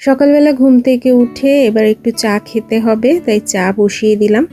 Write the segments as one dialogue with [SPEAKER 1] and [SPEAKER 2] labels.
[SPEAKER 1] সকালবেলা ঘুম থেকে উঠে এবার একটু চা খেতে হবে, তাই চা বসিয়ে দিলাম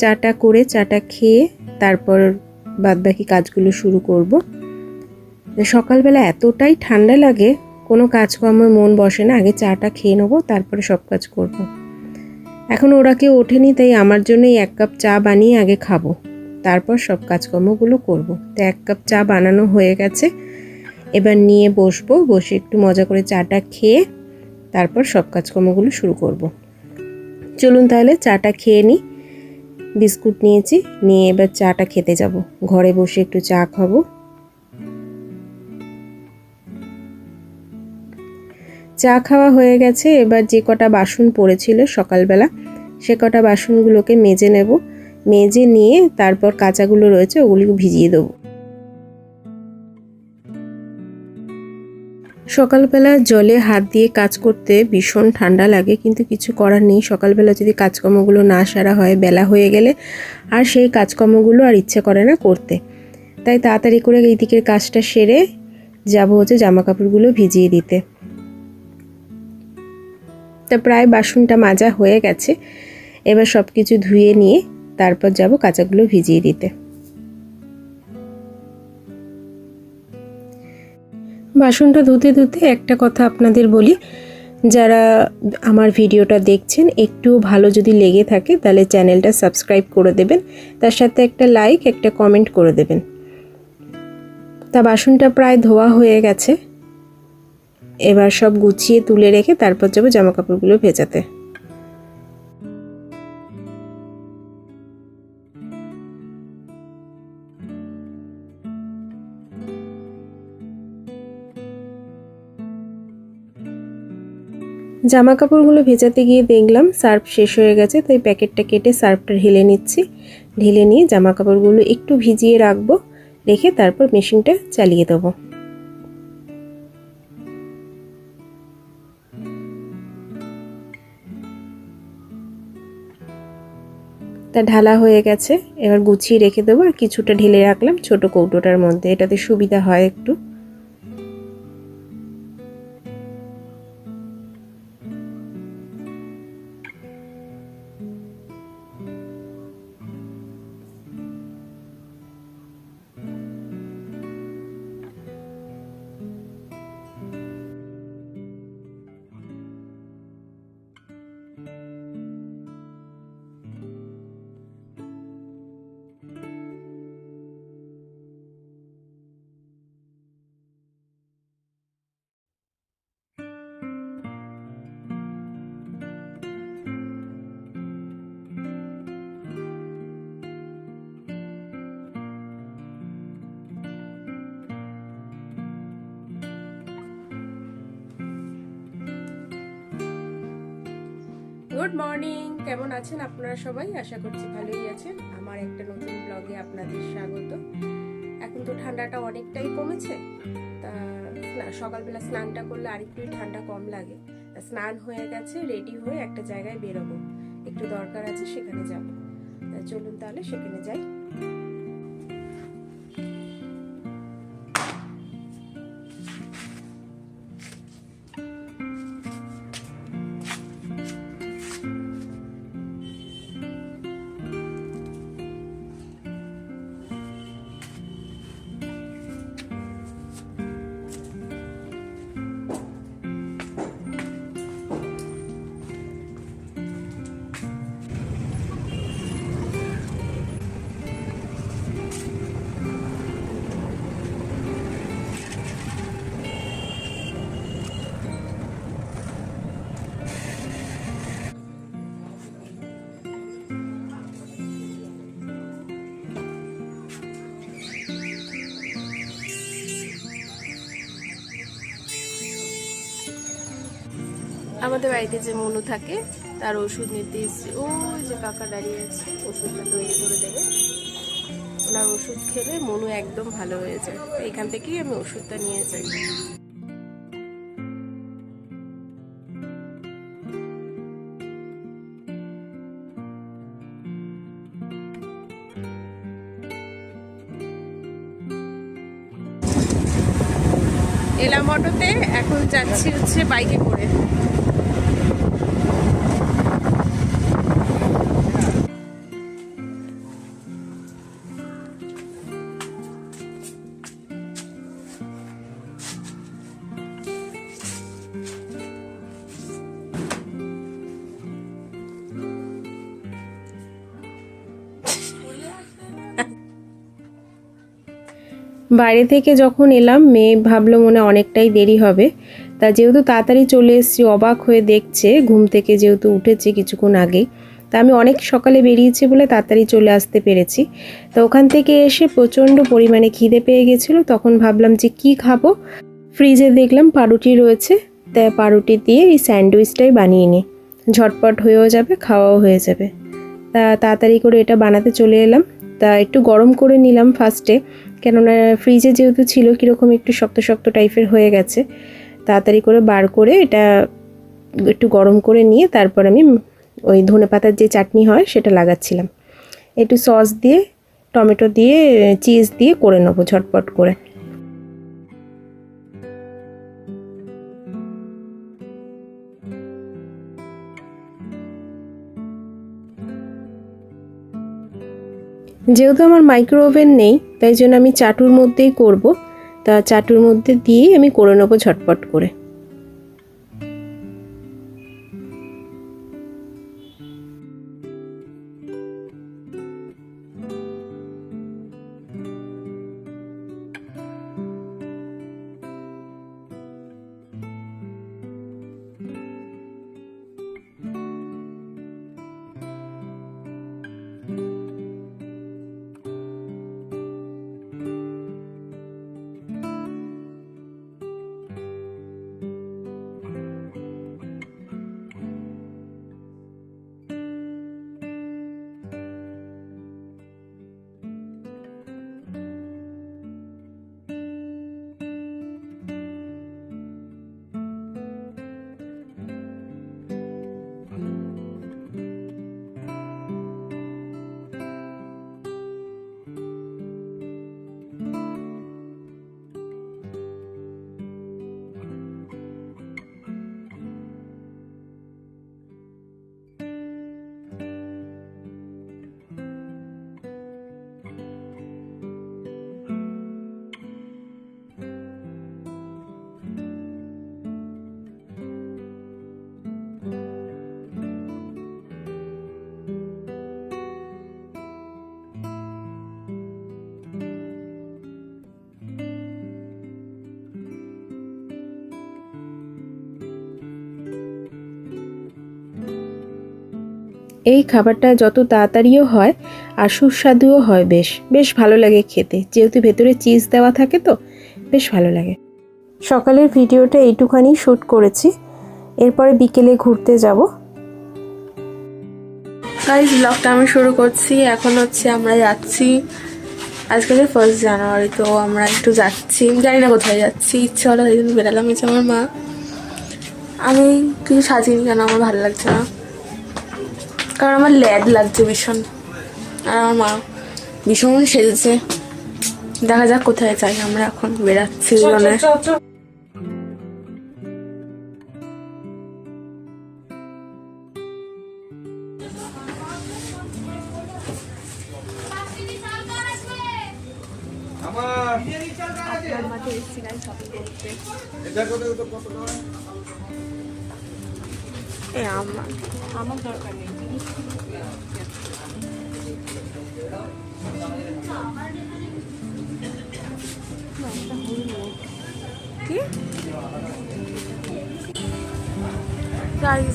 [SPEAKER 1] চাটা করে চাটা খেয়ে তারপর বাদবাকি কাজগুলো শুরু করব সকালবেলা এতটাই ঠান্ডা লাগে, কোনো কাজকর্মে মন বসে না, আগে চাটা খেয়ে নেব, তারপরে সব কাজ করব। এখন ওরা কেউ ওঠেনি, তাই আমার জন্যই এক কাপ চা বানিয়ে আগে খাব তারপর সব কাজকর্মগুলো করব। তো এক কাপ চা বানানো হয়ে গেছে এবার নিয়ে বসবো, বসে একটু মজা করে চাটা খেয়ে তারপর সব কাজকর্মগুলো শুরু করব। চলুন তাহলে চাটা খেয়ে নিই বিস্কুট নিয়েছি, নিয়ে এবার চাটা খেতে যাব। ঘরে বসে একটু চা খাব। চা খাওয়া হয়ে গেছে, এবার যে কটা বাসন পড়েছিল সকালবেলা, সে কটা বাসনগুলোকে মেজে নেব। মেজে নিয়ে তারপর কাঁচাগুলো রয়েছে, ওগুলিকে ভিজিয়ে দেবো। সকালবেলা জলে হাত দিয়ে কাজ করতে ভীষণ ঠান্ডা লাগে, কিন্তু কিছু করার নেই। সকালবেলা যদি কাজকর্মগুলো না সারা হয়, বেলা হয়ে গেলে আর সেই কাজকর্মগুলো আর ইচ্ছে করে না করতে। তাই তাড়াতাড়ি করে এই দিকের কাজটা সেরে যাব হচ্ছে জামা কাপড়গুলো ভিজিয়ে দিতে। তা প্রায় বাসনটা মাজা হয়ে গেছে। এবার সব কিছু ধুয়ে নিয়ে তারপর যাব কাঁচাগুলো ভিজিয়ে দিতে। বাসনটা ধুতে ধুতে একটা কথা আপনাদের বলি। যারা আমার ভিডিওটা দেখছেন, একটু ভালো যদি লেগে থাকে, তাহলে চ্যানেলটা সাবস্ক্রাইব করে দেবেন। তার সাথে একটা লাইক, একটা কমেন্ট করে দেবেন। তা বাসনটা প্রায় ধোয়া হয়ে গেছে। এবার সব গুছিয়ে তুলে রেখে তারপর যাব জামা কাপড়গুলো ভেজাতে। জামা কাপড়গুলো ভেজাতে গিয়ে দেখলাম সার্ফ শেষ হয়ে গেছে, তাই প্যাকেটটা কেটে সার্ফটা ঢেলে নিচ্ছি। ঢেলে নিয়ে জামা কাপড়গুলো একটু ভিজিয়ে রাখব, রেখে তারপর মেশিনটা চালিয়ে দেবো। তা ঢালা হয়ে গেছে, এবার গুছিয়ে রেখে দেবো আর কিছুটা ঢেলে রাখলাম ছোট কৌটোটার মধ্যে, এটাতে সুবিধা হয় একটু। গুড মর্নিং কেমন আছেন আপনারা সবাই? আশা করছি ভালোই আছেন। আমার একটা নতুন ব্লগে আপনাদের স্বাগত। এখন তো ঠান্ডাটা অনেকটাই কমেছে। তা সকালবেলা স্নানটা করলে আরেকটুই ঠান্ডা কম লাগে। স্নান হয়ে গেছে রেডি হয়ে একটা জায়গায় বেরোবো। একটু দরকার আছে, সেখানে যাব। চলুন তাহলে, সেখানে যাই। আমাদের বাড়িতে যে মনু থাকে, তার ওষুধ নিতে এসছে। ওই যে কাকা দাঁড়িয়ে আছে, ওষুধটা তৈরি করে দেবে। ওনার ওষুধ খেলে মনু একদম ভালো হয়ে যায়। এখান থেকেই আমি ওষুধটা নিয়ে যাই। এলাম অটোতে, এখন যাচ্ছি হচ্ছে বাইকে করে। বাইরে থেকে যখন এলাম, মেয়ে ভাবলো মনে অনেকটাই দেরি হবে। তা যেহেতু তাড়াতাড়ি চলে এসেছি, অবাক হয়ে দেখছে, ঘুম থেকে যেহেতু উঠেছে কিছুক্ষণ আগেই। তা আমি অনেক সকালে বেরিয়েছি বলে তাড়াতাড়ি চলে আসতে পেরেছি। তো ওখান থেকে এসে প্রচণ্ড পরিমাণে খিদে পেয়ে গেছিল। তখন ভাবলাম যে কি খাব? ফ্রিজে দেখলাম পাউরুটি রয়েছে। তা পাউরুটি দিয়ে এই স্যান্ডউইচটাই বানিয়ে নিই। ঝটপট হয়েও যাবে, খাওয়াও হয়ে যাবে। তা তাড়াতাড়ি করে এটা বানাতে চলে এলাম। তা একটু গরম করে নিলাম ফার্স্টে। কেননা ফ্রিজে যেহেতু ছিল, কীরকম একটু শক্ত শক্ত টাইপের হয়ে গেছে, তাড়াতাড়ি করে বার করে এটা একটু গরম করে নিয়ে তারপর আমি ওই ধনে পাতার যে চাটনি হয় সেটা লাগাচ্ছিলাম। একটু সস দিয়ে, টমেটো দিয়ে চিজ দিয়ে করে নেব ঝটপট করে। যেহেতু আমার মাইক্রো ওভেন নেই, তাই জন্য আমি চাটুর মধ্যেই করব। তা চাটুর মধ্যে দিয়েই আমি করে নেব ঝটপট করে। এই খাবারটা যত তাড়াতাড়িও হয় আর সুস্বাদুও হয় বেশ। বেশ ভালো লাগে খেতে। যেহেতু ভেতরে চিজ দেওয়া থাকে তো, বেশ ভালো লাগে। সকালের ভিডিওটা এইটুখানি শ্যুট করেছি। এরপরে বিকেলে ঘুরতে যাব।
[SPEAKER 2] গাইজ ব্লগটা আমি শুরু করছি। এখন হচ্ছে আমরা যাচ্ছি। আজকে ফার্স্ট জানুয়ারি, তো আমরা একটু যাচ্ছি। জানি না কোথায় যাচ্ছি। ইচ্ছে হলো জন্য বেরালাম আমার মা। আমি কিছু সাজিনি কেন? আমার ভালো লাগছে না। কারণ আমার ল্যাড লাগছে ভীষণ। আর আমার মা ভীষণ সেজেছে। দেখা যাক কোথায় যাই আমরা এখন বেরাচ্ছি দুজনে এ আমার আমার দরকার নেই। কি?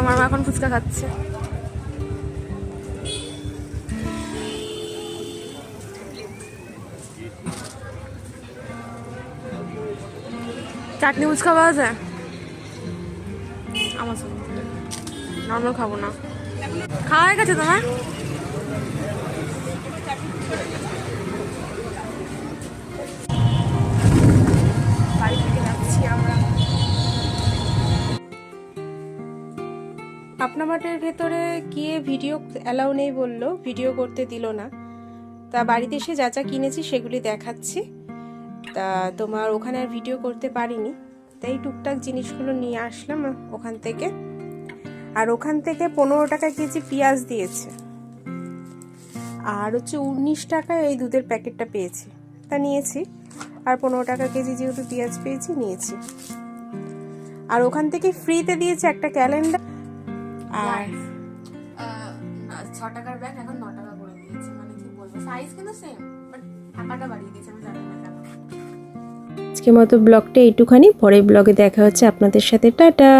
[SPEAKER 2] আমার মা এখন ফুচকা খাচ্ছে। চাটনি ফুচকা পাওয়া যায়? নর্মাল খাব না। খাওয়া হয়ে গেছে তোমার?
[SPEAKER 1] মাঠের ভেতরে গিয়ে ভিডিও অ্যালাউ নেই বলল ভিডিও করতে দিল না। তা বাড়িতে এসে যা যা কিনেছি সেগুলি দেখাচ্ছি। তা তোমার ওখানে আর ভিডিও করতে পারিনি। তাই টুকটাক জিনিসগুলো নিয়ে আসলাম ওখান থেকে। আর ওখান থেকে পনেরো টাকা কেজি পেঁয়াজ দিয়েছে। আর হচ্ছে উনিশ টাকায় এই দুধের প্যাকেটটা পেয়েছি। তা নিয়েছি। আর পনেরো টাকা কেজি যেহেতু পেঁয়াজ পেয়েছি নিয়েছি। আর ওখান থেকে ফ্রিতে দিয়েছে একটা ক্যালেন্ডার। আর
[SPEAKER 2] ছ টাকার ব্যাগ এখন ন টাকা করে দিয়েছে। মানে কি বলব সাইজ কিন্তু সেম বাট ঢাকাটা বাড়িয়ে দিয়েছে আমি জানি না
[SPEAKER 1] আজকের মতো ব্লগটা এইটুখানি। পরের ব্লগে দেখা হচ্ছে আপনাদের সাথে। টাটা!